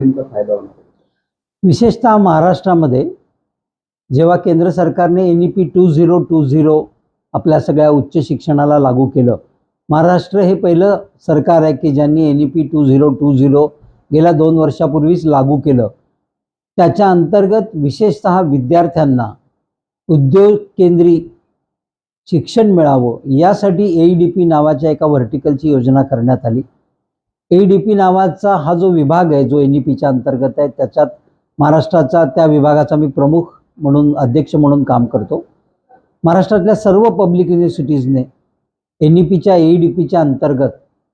नेमका फायदा होणार विशेषतः महाराष्ट्रामध्ये जेव्हा केंद्र सरकारने N E P two zero two zero आपल्या सगळ्या उच्च शिक्षणाला लागू केलं महाराष्ट्र हे पहिलं सरकार आहे की ज्यांनी N E P two zero two zero गेल्या दोन वर्षापूर्वीच लागू केलं. त्याच्या अंतर्गत विशेषतः विद्यार्थ्यांना उद्योग केंद्री शिक्षण मिळावं यासाठी ए डी पी नावाच्या एका व्हर्टिकलची योजना करण्यात आली. एडीपी नावाचा हा जो विभाग आहे जो एन ई पीच्या अंतर्गत आहे त्याच्यात महाराष्ट्राचा त्या विभागाचा मी प्रमुख म्हणून अध्यक्ष म्हणून काम करतो. महाराष्ट्रातल्या सर्व पब्लिक युनिव्हर्सिटीजने एन ई पीच्या ए डी पीच्या अंतर्गत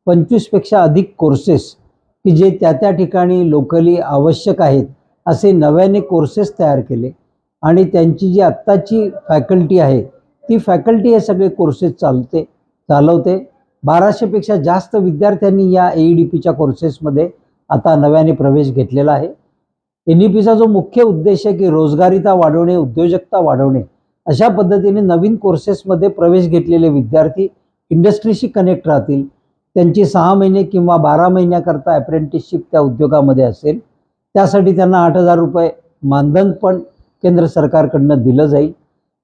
पंचवीसपेक्षा अधिक कोर्सेस की जे त्या त्या ठिकाणी लोकली आवश्यक आहेत असे नव्याने कोर्सेस तयार केले. आणि त्यांची जी आत्ताची फॅकल्टी आहे ती फॅकल्टी हे सगळे कोर्सेस चालते चालवते. बाराशेपेक्षा जास्त विद्यार्थ्यांनी या ए डी पीच्या कोर्सेसमध्ये आता नव्याने प्रवेश घेतलेला आहे. एन ई पीचा जो मुख्य उद्देश आहे की रोजगारीता वाढवणे उद्योजकता वाढवणे अशा पद्धतीने नवीन कोर्सेसमध्ये प्रवेश घेतलेले विद्यार्थी इंडस्ट्रीशी कनेक्ट राहतील. त्यांची सहा महिने किंवा बारा महिन्याकरता अप्रेंटिसशिप त्या उद्योगामध्ये असेल. त्यासाठी त्यांना आठ हजार रुपये मानधन पण केंद्र सरकारकडनं दिलं जाईल.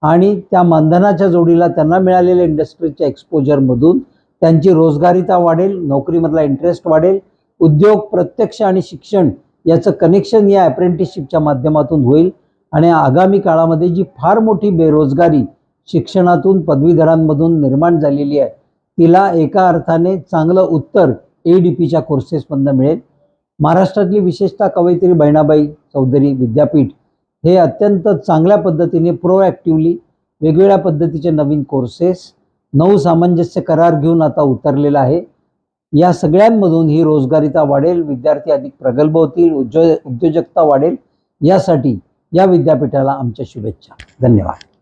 आणि त्या मानधनाच्या जोडीला त्यांना मिळालेल्या इंडस्ट्रीच्या एक्सपोजरमधून त्यांची रोजगारीता वाढेल नोकरीमधला इंटरेस्ट वाढेल उद्योग प्रत्यक्ष आणि शिक्षण याचं कनेक्शन या अप्रेंटिसशिपच्या माध्यमातून होईल. आणि आगामी काळामध्ये जी फार मोठी बेरोजगारी शिक्षणातून पदवीधरांमधून निर्माण झालेली आहे तिला एका अर्थाने चांगलं उत्तर ए डी पीच्या कोर्सेसमधनं मिळेल. महाराष्ट्रातली विशेषतः कवयित्री बहिणाबाई चौधरी विद्यापीठ हे अत्यंत चांगल्या पद्धतीने प्रोॲक्टिव्हली वेगवेगळ्या पद्धतीचे नवीन कोर्सेस नऊ सामंजस्य करार घेऊन आता उतरलेला आहे. या सगळ्यांमधून ही रोजगारिता वाढेल विद्यार्थी अधिक प्रगल्भ होतील उद्यो उद्योजकता वाढेल. यासाठी या विद्यापीठाला आमच्या शुभेच्छा. धन्यवाद.